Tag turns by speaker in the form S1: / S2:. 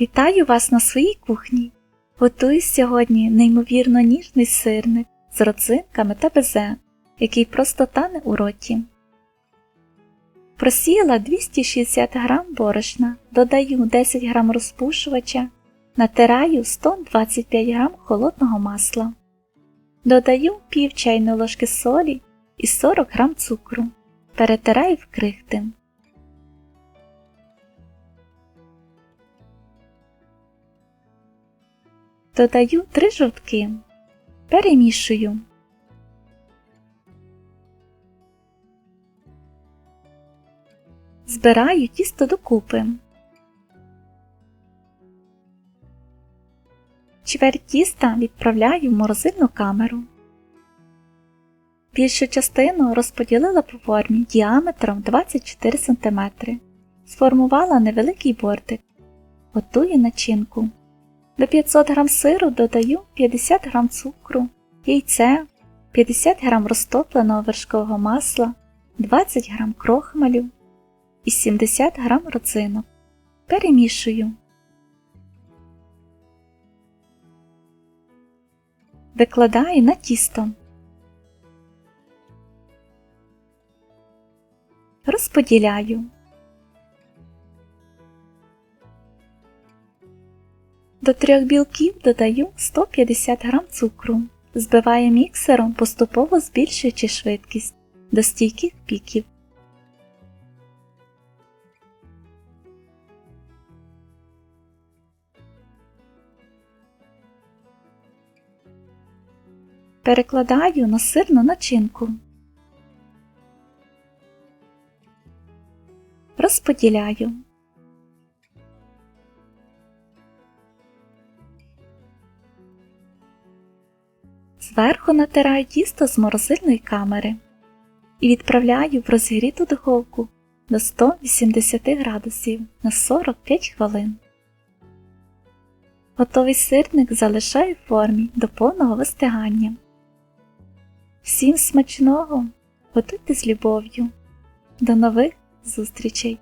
S1: Вітаю вас на своїй кухні. Готую сьогодні неймовірно ніжний сирник з родзинками та безе, який просто тане у роті. Просіяла 260 г борошна, додаю 10 г розпушувача, натираю 125 г холодного масла. Додаю пів чайної ложки солі і 40 г цукру. Перетираю в крихти. Додаю 3 жовтки. Перемішую. Збираю тісто докупи. Чверть тіста відправляю в морозильну камеру. Більшу частину розподілила по формі діаметром 24 см. Сформувала невеликий бортик. Готую начинку. До 500 г сиру додаю 50 г цукру, яйце, 50 г розтопленого вершкового масла, 20 г крохмалю і 70 г родзинок. Перемішую. Викладаю на тісто. Розподіляю. До трьох білків додаю 150 г цукру. Збиваю міксером, поступово збільшуючи швидкість до стійких піків. Перекладаю на сирну начинку. Розподіляю. Зверху натираю тісто з морозильної камери і відправляю в розігріту духовку до 180 градусів на 45 хвилин. Готовий сирник залишаю в формі до повного вистигання. Всім смачного! Готуйте з любов'ю! До нових зустрічей!